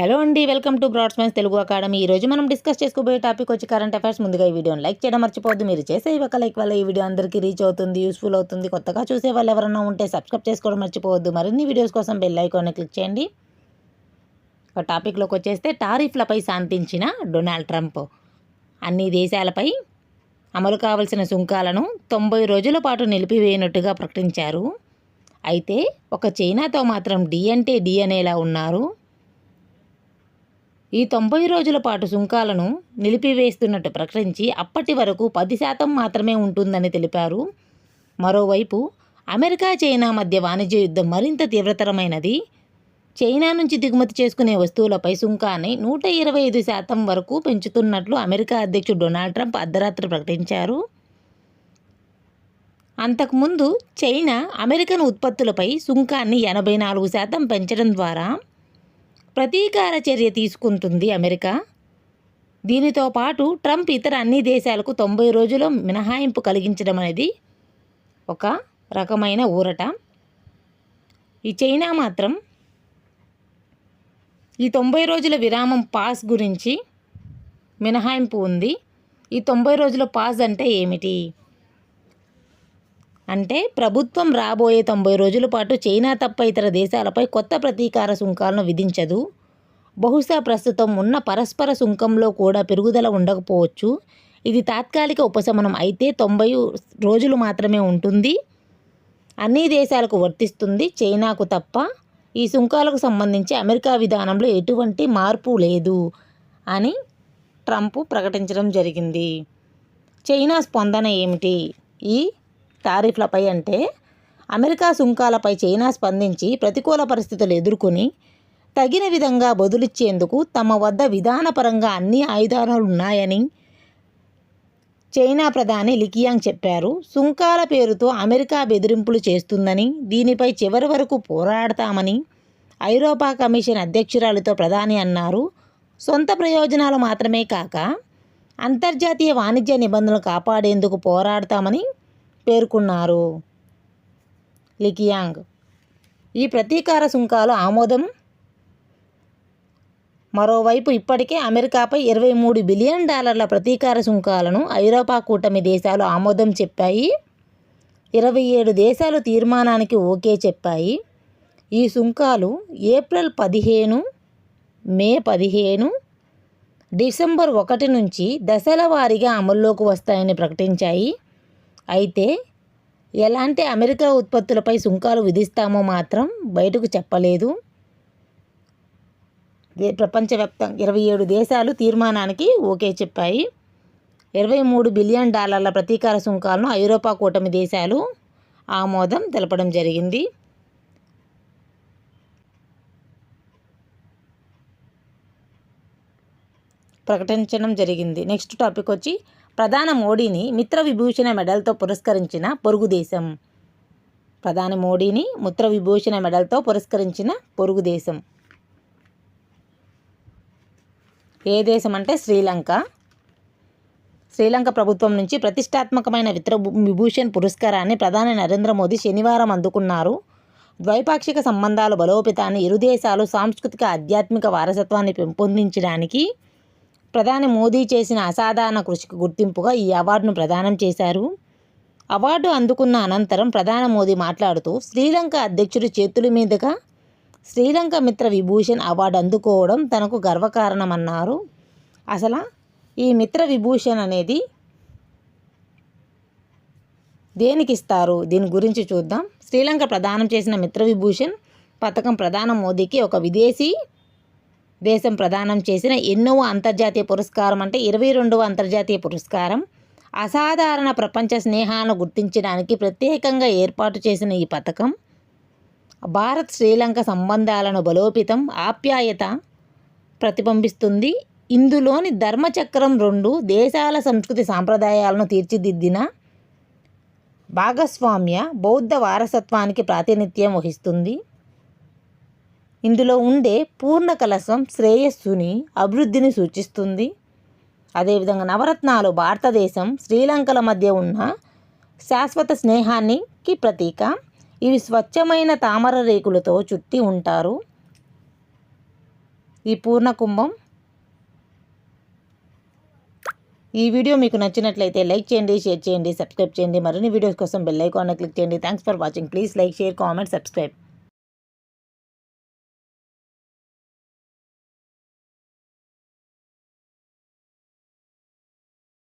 Hello అండి welcome to బ్రాడ్స్మెన్స్ Telugu academy. ఈరోజు మనం డిస్కస్ చేసుకోబోయే టాపిక్ వచ్చి కరెంట్ అఫైర్స్ ముందుగా ఈ వీడియోని లైక్ చేయడం మర్చిపోద్దు మీరు చేసే ఒక లైక్ వల్ల ఈ వీడియో అందరికీ రీచ్ అవుతుంది యూస్ఫుల్ అవుతుంది. కొత్తగా చూసే వాళ్ళు ఎవరైనా ఉంటే సబ్స్క్రైబ్ చేసుకోవడం మర్చిపోవద్దు. మరిన్ని వీడియోస్ కోసం బెల్ ఐకాన్ని క్లిక్ చేయండి. ఒక టాపిక్లోకి వచ్చేస్తే టారిఫ్లపై శాంతించిన డొనాల్డ్ ట్రంప్. అన్ని దేశాలపై అమలు కావలసిన సుంకాలను తొంభై రోజుల పాటు నిలిపివేయనట్టుగా ప్రకటించారు. అయితే ఒక చైనాతో మాత్రం డి అంటే డి అనేలా ఉన్నారు. ఈ తొంభై రోజుల పాటు సుంకాలను నిలిపివేస్తున్నట్టు ప్రకటించి అప్పటి వరకు పది శాతం మాత్రమే ఉంటుందని తెలిపారు. మరోవైపు అమెరికా చైనా మధ్య వాణిజ్య యుద్ధం మరింత తీవ్రతరమైనది. చైనా నుంచి దిగుమతి చేసుకునే వస్తువులపై సుంకాన్ని నూట ఇరవై ఐదు శాతం వరకు పెంచుతున్నట్లు అమెరికా అధ్యక్షుడు డొనాల్డ్ ట్రంప్ అర్ధరాత్రి ప్రకటించారు. అంతకుముందు చైనా అమెరికన్ ఉత్పత్తులపై సుంకాన్ని ఎనభై నాలుగు శాతం పెంచడం ద్వారా ప్రతీకార చర్య తీసుకుంటుంది అమెరికా. దీనితో పాటు ట్రంప్ ఇతర అన్ని దేశాలకు తొంభై రోజుల మినహాయింపు కలిగించడం అనేది ఒక రకమైన ఊరట. ఈ చైనా మాత్రం ఈ తొంభై రోజుల విరామం పాస్ గురించి మినహాయింపు ఉంది. ఈ తొంభై రోజుల పాస్ అంటే ఏమిటి? అంటే ప్రభుత్వం రాబోయే తొంభై రోజుల పాటు చైనా తప్ప ఇతర దేశాలపై కొత్త ప్రతీకార సుంకాలను విధించదు. బహుశా ప్రస్తుతం ఉన్న పరస్పర సుంకంలో కూడా పెరుగుదల ఉండకపోవచ్చు. ఇది తాత్కాలిక ఉపశమనం అయితే తొంభై రోజులు మాత్రమే ఉంటుంది. అన్ని దేశాలకు వర్తిస్తుంది చైనాకు తప్ప. ఈ సుంకాలకు సంబంధించి అమెరికా విధానంలో ఎటువంటి మార్పు లేదు అని ట్రంప్ ప్రకటించడం జరిగింది. చైనా స్పందన ఏమిటి? ఈ టారిఫ్లపై అంటే అమెరికా సుంకాలపై చైనా స్పందించి ప్రతికూల పరిస్థితులు ఎదుర్కొని తగిన విధంగా బదులిచ్చేందుకు తమ వద్ద విధానపరంగా అన్ని ఆయుధాలు ఉన్నాయని చైనా ప్రధాని లికియాంగ్ చెప్పారు. సుంకాల పేరుతో అమెరికా బెదిరింపులు చేస్తుందని దీనిపై చివరి వరకు పోరాడతామని ఐరోపా కమిషన్ అధ్యక్షురాలితో ప్రధాని అన్నారు. సొంత ప్రయోజనాలు మాత్రమే కాక అంతర్జాతీయ వాణిజ్య నిబంధనలు కాపాడేందుకు పోరాడతామని పేర్కొన్నారు. లికియాంగ్ ఈ ప్రతీకార సుంకాలు ఆమోదం. మరోవైపు ఇప్పటికే అమెరికాపై ఇరవై మూడు బిలియన్ డాలర్ల ప్రతీకార సుంకాలను ఐరోపా కూటమి దేశాలు ఆమోదం చెప్పాయి. ఇరవై ఏడు దేశాలు తీర్మానానికి ఓకే చెప్పాయి. ఈ సుంకాలు ఏప్రిల్ పదిహేను మే పదిహేను డిసెంబర్ ఒకటి నుంచి దశల వారీగా అమల్లోకి వస్తాయని ప్రకటించాయి. అయితే ఎలాంటి అమెరికా ఉత్పత్తులపై సుంకాలు విధిస్తామో మాత్రం బయటకు చెప్పలేదు. ప్రపంచవ్యాప్తంగా ఇరవై ఏడు దేశాలు తీర్మానానికి ఓకే చెప్పాయి. ఇరవై మూడు బిలియన్ డాలర్ల ప్రతీకార సుంకాలను ఐరోపా కూటమి దేశాలు ఆమోదం తెలపడం జరిగింది. ప్రకటించడం జరిగింది. నెక్స్ట్ టాపిక్ వచ్చి ప్రధాన మోడీని మిత్ర విభూషణ మెడల్తో పురస్కరించిన పొరుగు దేశం. ప్రధాని మోడీని మిత్ర విభూషణ మెడల్తో పురస్కరించిన పొరుగు దేశం. ఏ దేశం అంటే శ్రీలంక. శ్రీలంక ప్రభుత్వం నుంచి ప్రతిష్టాత్మకమైన మిత్ర విభూషణ్ పురస్కారాన్ని ప్రధాని నరేంద్ర మోదీ శనివారం అందుకున్నారు. ద్వైపాక్షిక సంబంధాల బలోపేతాన్ని ఇరు దేశాలు సాంస్కృతిక ఆధ్యాత్మిక వారసత్వాన్ని పెంపొందించడానికి ప్రధాని మోదీ చేసిన అసాధారణ కృషికి గుర్తింపుగా ఈ అవార్డును ప్రదానం చేశారు. అవార్డు అందుకున్న అనంతరం ప్రధాని మోదీ మాట్లాడుతూ శ్రీలంక అధ్యక్షుడి చేతుల మీదుగా శ్రీలంక మిత్ర విభూషణ్ అవార్డు అందుకోవడం తనకు గర్వకారణమన్నారు. అసలు ఈ మిత్ర విభూషణ్ అనేది దేనికి ఇస్తారు దీని గురించి చూద్దాం. శ్రీలంక ప్రదానం చేసిన మిత్ర విభూషణ్ పథకం ప్రధాన మోదీకి ఒక విదేశీ దేశం ప్రదానం చేసిన ఎన్నవ అంతర్జాతీయ పురస్కారం అంటే ఇరవై రెండవ అంతర్జాతీయ పురస్కారం. అసాధారణ ప్రపంచ స్నేహాలను గుర్తించడానికి ప్రత్యేకంగా ఏర్పాటు చేసిన ఈ పథకం. భారత్ శ్రీలంక సంబంధాలను బలోపేతం ఆప్యాయత ప్రతిబింబిస్తుంది. ఇందులోని ధర్మచక్రం రెండు దేశాల సంస్కృతి సాంప్రదాయాలను తీర్చిదిద్దిన భాగస్వామ్య బౌద్ధ వారసత్వానికి ప్రాతినిధ్యం వహిస్తుంది. ఇందులో ఉండే పూర్ణ కలశం శ్రేయస్సుని అభివృద్ధిని సూచిస్తుంది. అదేవిధంగా నవరత్నాలు భారతదేశం శ్రీలంకల మధ్య ఉన్న శాశ్వత స్నేహానికి ప్రతీక. ఇవి స్వచ్ఛమైన తామర రేకులతో చుట్టి ఉంటారు. ఈ పూర్ణ కుంభం ఈ వీడియో మీకు నచ్చినట్లయితే లైక్ చేయండి షేర్ చేయండి సబ్స్క్రైబ్ చేయండి. మరిన్ని వీడియోస్ కోసం బెల్ ఐకాన్ క్లిక్ చేయండి. Thanks for watching please like share comment subscribe